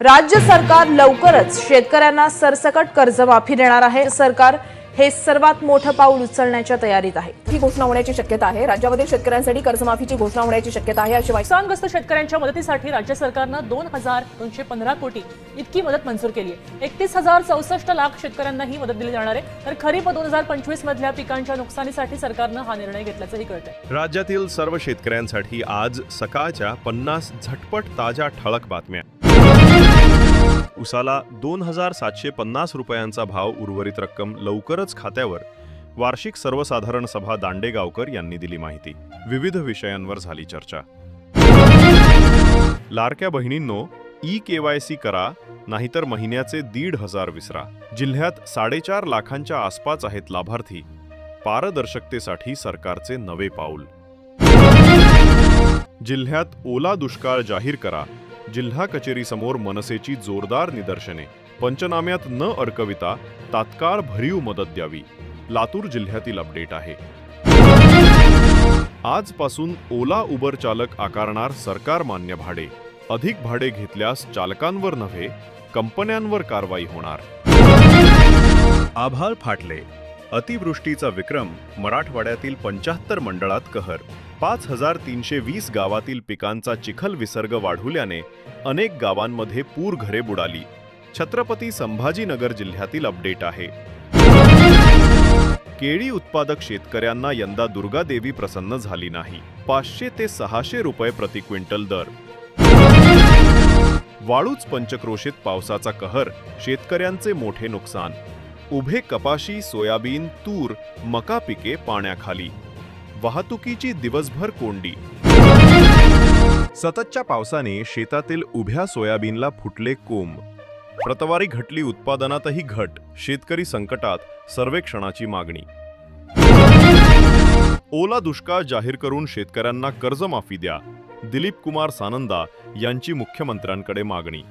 राज्य सरकार लवकरच शेतकऱ्यांना सरसकट कर्जमाफी देणार आहे. सरकार हे सर्वात मोठं पाऊल उचलण्याच्या तयारीत आहे. ही घोषणा होण्याची शक्यता आहे. राज्यामधील शेतकऱ्यांसाठी कर्जमाफीची घोषणा होण्याची शक्यता आहे. अशी माहिती नुकसानग्रस्त शेतकऱ्यांच्या मदतीसाठी राज्य सरकारनं दोन हजार दोनशे पंधरा कोटी इतकी मदत मंजूर केली आहे. एकतीस हजार चौसष्ट लाख शेतकऱ्यांना ही मदत दिली जाणार आहे. तर खरीप दोन हजार पंचवीस मधल्या पिकांच्या नुकसानीसाठी सरकारनं हा निर्णय घेतल्याचंही कळतंय. राज्यातील सर्व शेतकऱ्यांसाठी आज सकाळच्या पन्नास झटपट ताज्या ठळक बातम्या. उसाला दोन हजार सातशे पन्नास रुपयांचा भाव उर्वरित रक्कम लवकरच खात्यावर वार्षिक सर्वसाधारण सभा दांडेगावकर यांनी दिली माहिती. विविध विषयांवर झाली चर्चा. लाडक्या बहिणींनो ई केवायसी करा नाहीतर महिन्याचे दीड हजार विसरा. जिल्ह्यात साडेचार लाखांच्या आसपास आहेत लाभार्थी. पारदर्शकतेसाठी सरकारचे नवे पाऊल. जिल्ह्यात ओला दुष्काळ जाहीर करा. जिल्हा कचेरीसमोर मनसेची जोरदार निदर्शने. पंचनाम्यात न अडकविता तात्काळ भरीव मदत द्यावी. लातूर जिल्ह्यातील अपडेट आहे. आजपासून ओला उबर चालक आकारणार सरकार मान्य भाडे. अधिक भाडे घेतल्यास चालकांवर नव्हे कंपन्यांवर कारवाई होणार. आभाळ फाटले. अतिवृष्टीचा विक्रम मराठवाड्यातील पंचाहत्तर मंडळात कहर. पाच हजार तीनशे वीस गावातील पिकांचा चिखल विसर्ग वाढवल्याने अनेक गावांमध्ये पूर घरे बुडाली. छत्रपती संभाजीनगर जिल्ह्यातील अपडेट आहे. केळी उत्पादक शेतकऱ्यांना यंदा दुर्गादेवी प्रसन्न झाली नाही. पाचशे ते सहाशे रुपये प्रति क्विंटल दर. वाळूच पंचक्रोशीत पावसाचा कहर शेतकऱ्यांचे मोठे नुकसान. उभे कपाशी सोयाबीन तूर मका पिके पाण्याखाली. वाहतुकीची दिवसभर कोंडी. सततच्या पावसाने शेतातील उभ्या सोयाबीनला फुटले कोंब. प्रतवारी घटली उत्पादनातही घट शेतकरी संकटात सर्वेक्षणाची मागणी. ओला दुष्काळ जाहीर करून शेतकऱ्यांना कर्जमाफी द्या. दिलीप कुमार सानंदा यांची मुख्यमंत्र्यांकडे मागणी.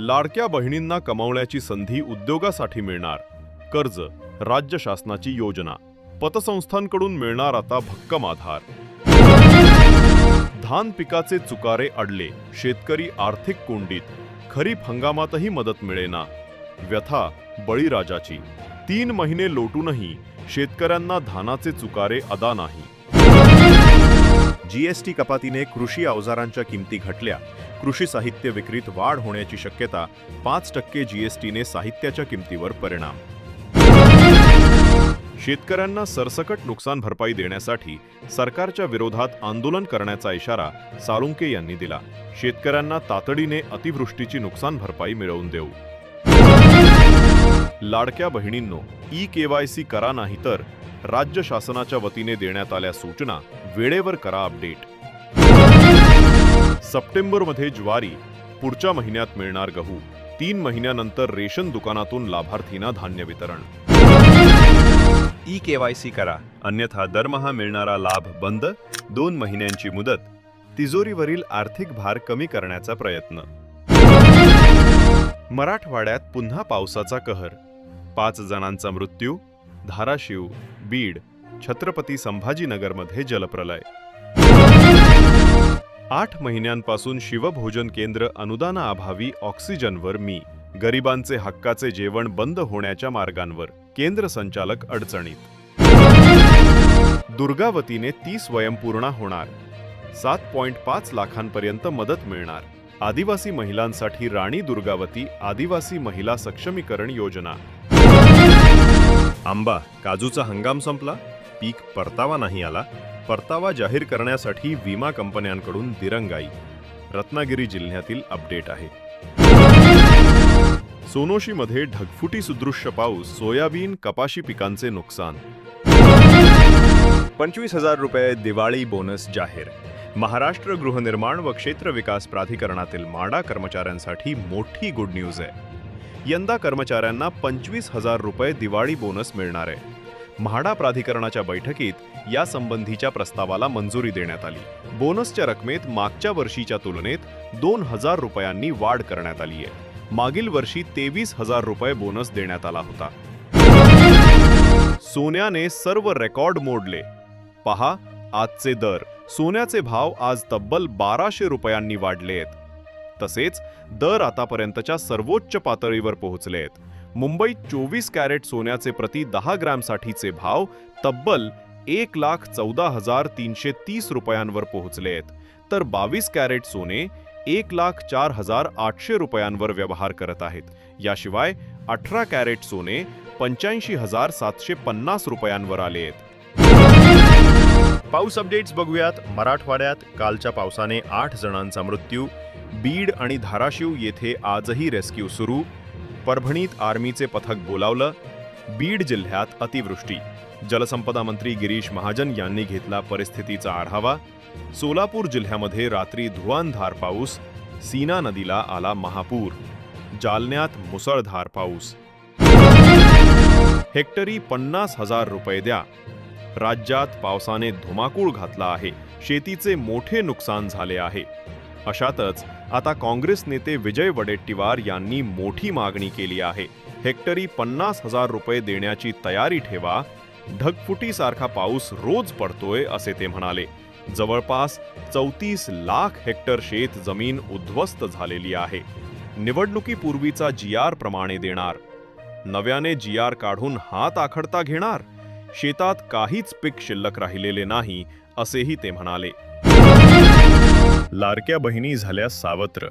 लाडक्या बहिणींना कमावण्याची संधी उद्योगासाठी मिळणार. कर्ज राज्य शासनाची योजना. पतसंस्थांकडून मिळणार आता भक्कम आधार. धान पिकाचे चुकारे अडले शेतकरी आर्थिक कोंडीत. खरीप हंगामातही मदत मिळेना. व्यथा बळीराजाची. तीन महिने लोटूनही शेतकऱ्यांना धानाचे चुकारे अदा नाही. जीएसटी कपातीने कृषी अवजारांच्या किमती घटल्या. कृषी साहित्य विक्रीत वाढ होण्याची शक्यता पाच टक्के जीएसटीने साहित्याच्या किमतीवर परिणाम. शेतकऱ्यांना सरसकट नुकसान भरपाई देण्यासाठी सरकारच्या विरोधात आंदोलन करण्याचा इशारा साळुंके यांनी दिला. शेतकऱ्यांना तातडीने अतिवृष्टीची नुकसान भरपाई मिळवून देऊ. लाडक्या बहिणींनो ई केवायसी करा नाही तर राज्य शासनाच्या वतीने देण्यात आल्या सूचना वेळेवर करा अपडेट. सप्टेंबरमध्ये ज्वारी पुढच्या महिन्यात मिळणार गहू तीन महिन्यानंतर रेशन दुकानातून लाभार्थींना धान्य वितरण. ई केवायसी करा. अन्यथा दरमहा मिळणारा लाभ बंद दोन महिन्यांची मुदत. तिजोरीवरील आर्थिक भार कमी करण्याचा प्रयत्न. मराठवाड्यात पुन्हा पावसाचा कहर. पाच जणांचा मृत्यू धाराशिव बीड छत्रपती संभाजीनगरमध्ये जलप्रलय. आठ महिन्यांपासून शिवभोजन केंद्र अनुदानाअभावी ऑक्सिजनवर मी गरिबांचे हक्काचे जेवण बंद होण्याच्या मार्गांवर केंद्र संचालक अडचणीत. दुर्गावतीने ती स्वयंपूर्णा होणार. सात पॉइंट पाच लाखांपर्यंत मदत मिळणार. आदिवासी महिलांसाठी राणी दुर्गावती आदिवासी महिला सक्षमीकरण योजना. आंबा काजूचा हंगाम संपला? पीक परतावा नाही आला? परतावा जाहीर करण्यासाठी विमा कंपन्यांकडून दिरंगाई. रत्नागिरी जिल्ह्यातील अपडेट आहे. सोनोशीमध्ये ढगफुटी सुदृश्य पाऊस सोयाबीन कपाशी पिकांचे नुकसान. पंचवीस हजार रुपये दिवाळी बोनस जाहीर. महाराष्ट्र गृहनिर्माण व क्षेत्र विकास प्राधिकरणातील माडा कर्मचाऱ्यांसाठी मोठी गुड न्यूज आहे. यंदा कर्मचाऱ्यांना पंचवीस हजार रुपये दिवाळी बोनस मिळणार आहे. म्हाडा प्राधिकरणाच्या बैठकीत यासंबंधीच्या प्रस्तावाला मंजुरी देण्यात आली. बोनसच्या रकमेत मागच्या वर्षीच्या तुलनेत दोन हजार रुपयांनी वाढ करण्यात आली आहे. मागील वर्षी तेवीस हजार रुपये बोनस देण्यात आला होता. सोन्याने सर्व रेकॉर्ड मोडले. पहा आजचे दर. सोन्याचे भाव आज तब्बल बाराशे रुपयांनी वाढले आहेत. तसेच दर आतापर्यंतच्या सर्वोच्च पातळीवर पोहोचले आहेत. मुंबईत चोवीस कॅरेट सोन्याचे प्रति दहा ग्रॅमसाठीचे भाव तब्बल एक लाख चौदा हजार तीनशे तीस रुपयांवर पोहोचले आहेत. तर बावीस कॅरेट सोने एक लाख चार हजार आठशे रुपयांवर व्यवहार करत आहेत. याशिवाय अठरा कॅरेट सोने पंच्याऐंशी हजार सातशे पन्नास रुपयांवर आले आहेत. पाऊस अपडेट्स बघूयात. मराठवाड्यात कालच्या पावसाने आठ जणांचा मृत्यू. बीड आणि धाराशिव येथे आजही रेस्क्यू सुरू. परभणीत आर्मीचे पथक बोलावलं बीड जिल्ह्यात अतिवृष्टी. जलसंपदा मंत्री गिरीश महाजन यांनी घेतला परिस्थितीचा आढावा. सोलापूर जिल्ह्यामध्ये रात्री धुवांधार पाऊस सीना नदीला आला महापूर. जालन्यात मुसळधार पाऊस. हेक्टरी पन्नास हजार रुपये द्या. राज्यात पावसाने धुमाकूळ घातला आहे. शेतीचे मोठे नुकसान झाले आहे. अशातच आता काँग्रेस नेते विजय वडेट्टीवार यांनी मोठी मागणी केली आहे. हेक्टरी पन्नास हजार रुपये देण्याची तयारी ठेवा. ढगफुटीसारखा पाऊस रोज पडतोय असे ते म्हणाले. जवळपास चौतीस लाख हेक्टर शेत जमीन उद्ध्वस्त झालेली आहे. निवडणुकीपूर्वीचा जी आर प्रमाणे देणार. नव्याने जी आर काढून हात आखडता घेणार. शेतात काहीच पीक शिल्लक राहिलेले नाही असेही ते म्हणाले. लाडक्या बहिणी झाल्या सावत्र.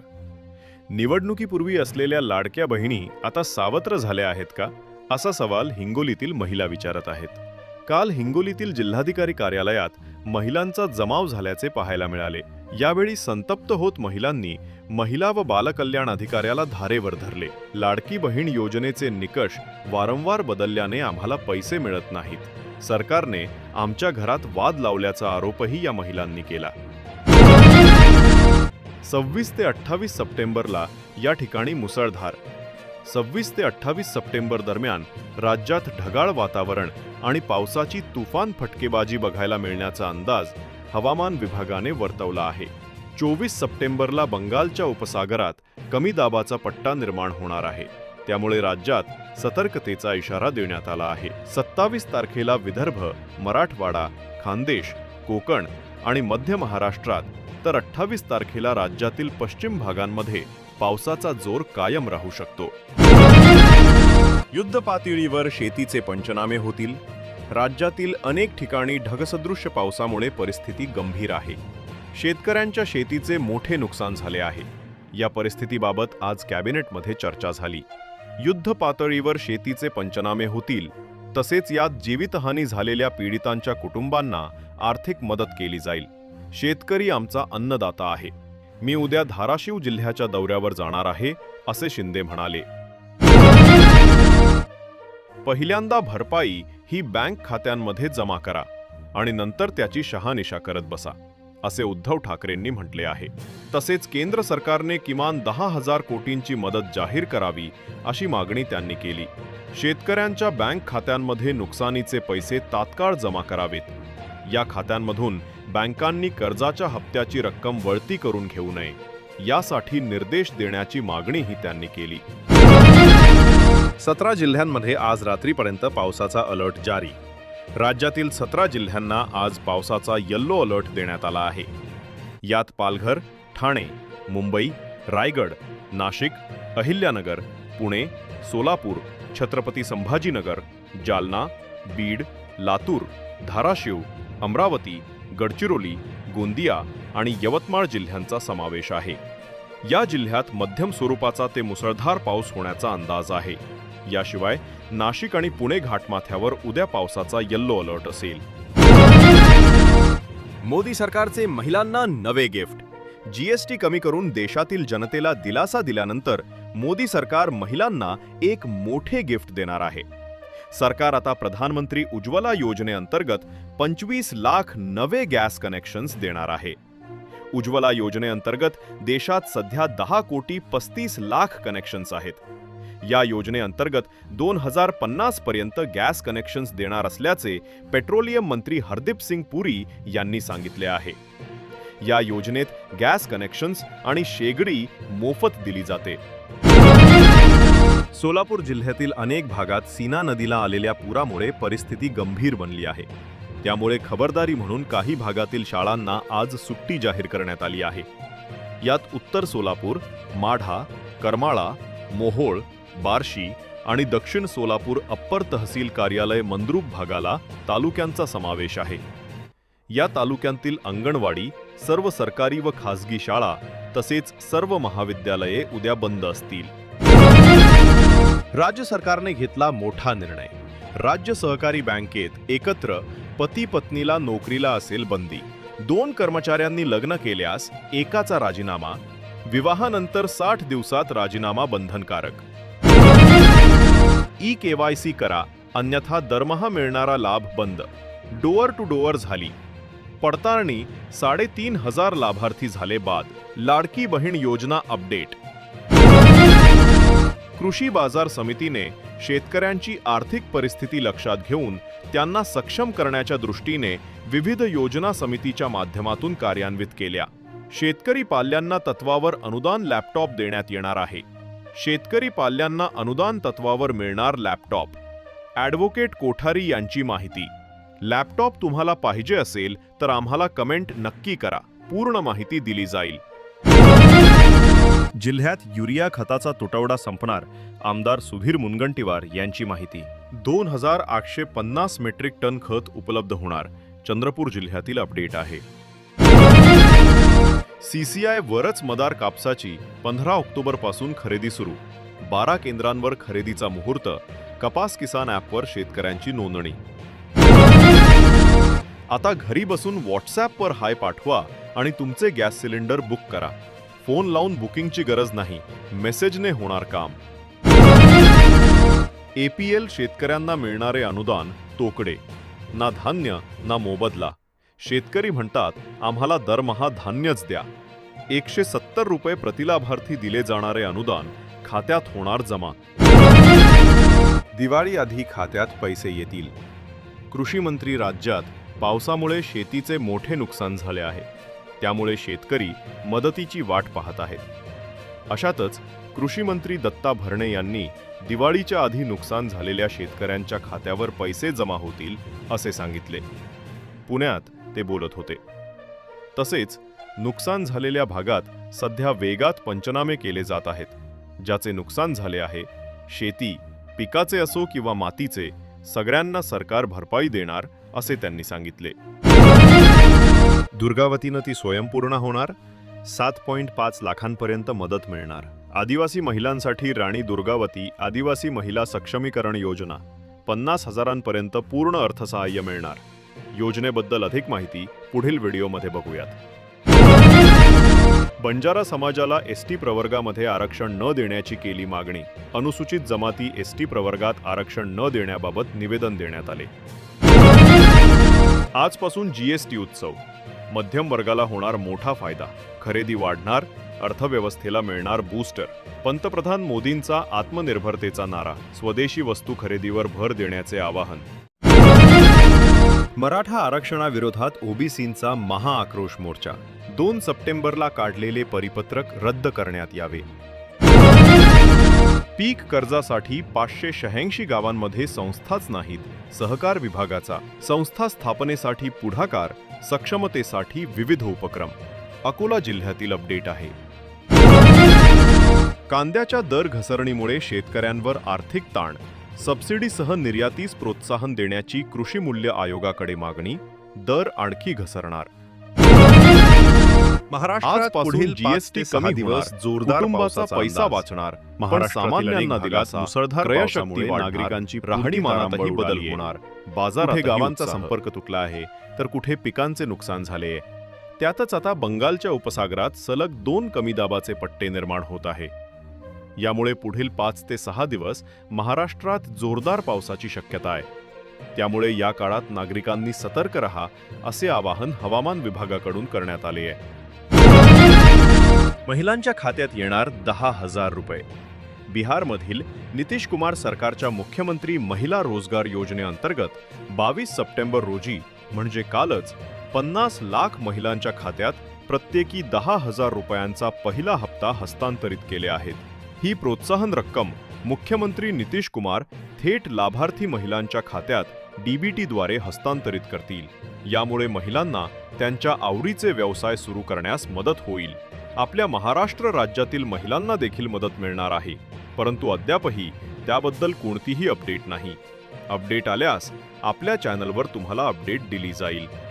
निवडणुकीपूर्वी असलेल्या लाडक्या बहिणी आता सावत्र झाल्या आहेत का? असा सवाल हिंगोलीतील महिला विचारत आहेत. काल हिंगोलीतील जिल्हाधिकारी कार्यालयात महिलांचा जमाव झाल्याचे पाहायला मिळाले. यावेळी संतप्त होत महिलांनी महिला व बालकल्याण अधिकाऱ्याला धारेवर धरले. लाडकी बहीण योजनेचे निकष वारंवार बदलल्याने आम्हाला पैसे मिळत नाहीत. सरकारने आमच्या घरात वाद लावल्याचा आरोपही या महिलांनी केला. सव्वीस ते अठ्ठावीस सप्टेंबरला या ठिकाणी मुसळधार. सव्वीस ते अठ्ठावीस सप्टेंबर दरम्यान राज्यात ढगाळ वातावरण आणि पावसाची तुफान फटकेबाजी बघायला मिळण्याचा अंदाज हवामान विभागाने वर्तवला आहे. चोवीस सप्टेंबरला बंगालच्या उपसागरात कमी दाबाचा पट्टा निर्माण होणार आहे. त्यामुळे राज्यात सतर्कतेचा इशारा देण्यात आला आहे. सत्तावीस तारखेला विदर्भ मराठवाडा खानदेश कोकण आणि मध्य महाराष्ट्रात तर अठ्ठावीस तारखेला राज्यातील पश्चिम भागांमध्ये पावसाचा जोर कायम राहू शकतो. युद्ध पातळीवर शेतीचे पंचनामे होतील. राज्यातील अनेक ठिकाणी ढगसदृश्य पावसामुळे परिस्थिती गंभीर आहे. शेतकऱ्यांच्या शेतीचे मोठे नुकसान झाले आहे. या परिस्थितीबाबत आज कॅबिनेटमध्ये चर्चा झाली. युद्ध पातळीवर शेतीचे पंचनामे होतील तसेच यात जीवितहानी झालेल्या पीडितांच्या कुटुंबांना आर्थिक मदत केली जाईल. शेतकरी आमचा अन्नदाता आहे. मी उद्या धाराशिव जिल्ह्याच्या दौऱ्यावर जाणार आहे असे शिंदे म्हणाले. पहिल्यांदा भरपाई ही बँक खात्यांमध्ये जमा करा आणि नंतर त्याची शहानिशा करत बसा. असे उद्धव ठाकरेंनी म्हटले आहे. तसेच केंद्र सरकारने किमान दहा हजार कोटींची मदत जाहीर करावी अशी मागणी त्यांनी केली. शेतकऱ्यांच्या बँक खात्यांमध्ये नुकसानीचे पैसे तात्काळ जमा करावेत. या खात्यांमधून बँकांनी कर्जाच्या हप्त्याची रक्कम वळती करून घेऊ नये. यासाठी निर्देश देण्याची मागणीही त्यांनी केली. सतरा जिल्ह्यांमध्ये आज रात्रीपर्यंत पावसाचा अलर्ट जारी. राज्यातील सतरा जिल्ह्यांना आज पावसाचा येल्लो अलर्ट देण्यात आला आहे. यात पालघर ठाणे मुंबई रायगड नाशिक अहिल्यानगर पुणे सोलापूर छत्रपती संभाजीनगर जालना बीड लातूर धाराशिव अमरावती गडचिरोली गोंदिया आणि यवतमाळ जिल्ह्यांचा समावेश आहे. या जिल्ह्यात मध्यम स्वरूपाचा ते मुसळधार पाऊस होण्याचा अंदाज आहे. याशिवाय नाशिक आणि पुणे घाटमाथ्यावर उद्या पावसाचा येल्लो अलर्ट असेल. मोदी सरकारचे महिलांना नवे गिफ्ट. जीएसटी कमी करून देशातील जनतेला दिलासा दिल्यानंतर मोदी सरकार महिलांना एक मोठे गिफ्ट देणार आहे. सरकार आता प्रधानमंत्री उज्ज्वला योजनेअंतर्गत पंचवीस लाख नवे गॅस कनेक्शन्स देणार आहे. उज्ज्वला योजनेअंतर्गत देशात सध्या दहा कोटी पस्तीस लाख कनेक्शन्स आहेत. या योजनेअंतर्गत दोन हजार पन्नास पर्यंत गॅस कनेक्शन्स देणार असल्याचे पेट्रोलियम मंत्री हरदीप सिंग पुरी यांनी सांगितले आहे. या योजनेत गॅस कनेक्शन्स आणि शेगडी मोफत दिली जाते. सोलापूर जिल्ह्यातील अनेक भागात सीना नदीला आलेल्या पुरामुळे परिस्थिती गंभीर बनली आहे. त्यामुळे खबरदारी म्हणून काही भागातील शाळांना आज सुट्टी जाहीर करण्यात आली आहे. यात उत्तर सोलापूर माढा करमाळा मोहोळ बार्शी आणि दक्षिण सोलापूर अप्पर तहसील कार्यालय मंद्रुप भागाला तालुक्यांचा समावेश आहे. या तालुक्यांतील अंगणवाडी सर्व सरकारी व खासगी शाळा तसेच सर्व महाविद्यालये उद्या बंद असतील. राज्य सरकारने घेतला मोठा निर्णय. राज्य सहकारी बँकेत एकत्र पती पत्नीला नोकरीला असेल बंदी. दोन कर्मचाऱ्यांनी लग्न केल्यास एकाचा राजीनामा विवाहानंतर साठ दिवसात राजीनामा बंधनकारक. ई केवायसी करा अन्यथा दरमहा मिळणारा लाभ बंद. डोअर टू डोअर झाली. पडताळणी साडेतीन हजार लाभार्थी झाले बाद. लाडकी बहीण योजना अपडेट. कृषी बाजार समितीने शेतकऱ्यांची आर्थिक परिस्थिती लक्षात घेऊन त्यांना सक्षम करण्याच्या दृष्टीने विविध योजना समितीच्या माध्यमातून कार्यान्वित केल्या. शेतकरी पाल्यांना तत्वावर अनुदान लॅपटॉप देण्यात येणार आहे. शेतकरी पाल्यांना अनुदान तत्वावर मिळणार लॅपटॉप. ॲडव्होकेट कोठारी यांची माहिती. लॅपटॉप तुम्हाला पाहिजे असेल तर आम्हाला कमेंट नक्की करा. पूर्ण माहिती दिली जाईल. जिल्ह्यात युरिया खताचा तुटवडा संपणार आमदार सुधीर मुनगंटीवार यांची माहिती. दोन हजार आठशे पन्नास मेट्रिक टन खत उपलब्ध होणार चंद्रपूर जिल्ह्यातील अपडेट आहे. सीसीआय वरच मदार कापसाची पंधरा ऑक्टोबरपासून खरेदी सुरू. बारा केंद्रांवर खरेदीचा मुहूर्त कपास किसान ॲपवर शेतकऱ्यांची नोंदणी. आता घरी बसून व्हॉट्सॲपवर हाय पाठवा आणि तुमचे गॅस सिलेंडर बुक करा. फोन लावून बुकिंगची गरज नाही. मेसेजने होणार काम. एपीएल शेतकऱ्यांना मिळणारे अनुदान तोकडे. ना धान्य ना मोबदला. शेतकरी म्हणतात आम्हाला दरमहा धान्यच द्या. एकशे सत्तर रुपये प्रतिलाभार्थी दिले जाणारे अनुदान खात्यात होणार जमा. दिवाळी आधी खात्यात पैसे येतील. कृषी मंत्री राज्यात पावसामुळे शेतीचे मोठे नुकसान झाले आहे. त्यामुळे शेतकरी मदतीची वाट पाहत आहेत. अशातच कृषीमंत्री दत्ता भरणे यांनी दिवाळीच्या आधी नुकसान झालेल्या शेतकऱ्यांच्या खात्यावर पैसे जमा होतील असे सांगितले. पुण्यात ते बोलत होते. तसेच नुकसान झालेल्या भागात सध्या वेगात पंचनामे केले जात आहेत. ज्याचे नुकसान झाले आहे शेती पिकाचे असो किंवा मातीचे सगळ्यांना सरकार भरपाई देणार असे त्यांनी सांगितले. दुर्गावतीनं ती स्वयंपूर्ण होणार सात पॉईंट पाच लाखांपर्यंत मदत मिळणार. आदिवासी महिलांसाठी राणी दुर्गावती आदिवासी महिला सक्षमीकरण योजना पन्नास हजारांपर्यंत पूर्ण अर्थसहाय्य मिळणार. योजनेबद्दल अधिक माहिती पुढील व्हिडिओमध्ये बघूयात. बंजारा समाजाला एस टी प्रवर्गामध्ये आरक्षण न देण्याची केली मागणी. अनुसूचित जमाती एस टी प्रवर्गात आरक्षण न देण्याबाबत निवेदन देण्यात आले. आजपासून जीएसटी उत्सव. मध्यम वर्गाला होणार मोठा फायदा. खरेदी वाढणार अर्थव्यवस्थेला मिळणार बूस्टर पंतप्रधान मोदींचा आत्मनिर्भरतेचा नारा स्वदेशी वस्तू खरेदीवर भर देण्याचे आवाहन. मराठा आरक्षणाविरोधात ओबीसींचा महाआक्रोश मोर्चा. दोन सप्टेंबरला काढलेले परिपत्रक रद्द करण्यात यावे. पीक कर्जासाठी पाचशे शहाऐंशी गावांमध्ये संस्थाच नाहीत. सहकार विभागाचा. संस्था स्थापनेसाठी पुढाकार सक्षमतेसाठी विविध उपक्रम. अकोला जिल्ह्यातील अपडेट आहे. कांद्याच्या दर घसरणीमुळे शेतकऱ्यांवर आर्थिक ताण. सबसिडीसह निर्यातीस प्रोत्साहन देण्याची कृषी मूल्य आयोगाकडे मागणी. दर आणखी घसरणार. महाराष्ट्रात पुढील जीएसटी कमी दिवस जोरदार पैसा पैसा वाचणार. पण सामान्यांना दिलासा मुसळधार क्रयशक्ती नागरिकांची राहणीमानातही बदल होणार. बाजारात गावांचा संपर्क तुटला आहे तर कुठे पिकांचे नुकसान झाले त्यातच आता बंगालच्या उपसागरात सलग दोन कमी दाबाचे पट्टे निर्माण होत आहे. यामुळे पुढील पाच ते सहा दिवस महाराष्ट्रात जोरदार पावसाची शक्यता आहे. त्यामुळे या काळात नागरिकांनी सतर्क रहा असे आवाहन हवामान विभागाकडून करण्यात आले आहे. महिलांच्या खात्यात येणार दहा हजार रुपये. बिहारमधील नितीश कुमार सरकारच्या मुख्यमंत्री महिला रोजगार योजनेअंतर्गत बावीस सप्टेंबर रोजी म्हणजे कालच पन्नास लाख महिलांच्या खात्यात प्रत्येकी दहा हजार रुपयांचा पहिला हप्ता हस्तांतरित केले आहेत. ही प्रोत्साहन रक्कम मुख्यमंत्री नितीश कुमार थेट लाभार्थी महिलांच्या खात्यात डीबीटीद्वारे हस्तांतरित करतील. यामुळे महिलांना त्यांच्या आवडीचे व्यवसाय सुरू करण्यास मदत होईल. आपल्या महाराष्ट्र राज्यातील महिलांना देखील मदत मिळणार आहे. परंतु अद्यापही त्याबद्दल कोणतीही अपडेट नाही. अपडेट आल्यास आपल्या चॅनलवर तुम्हाला अपडेट दिली जाईल.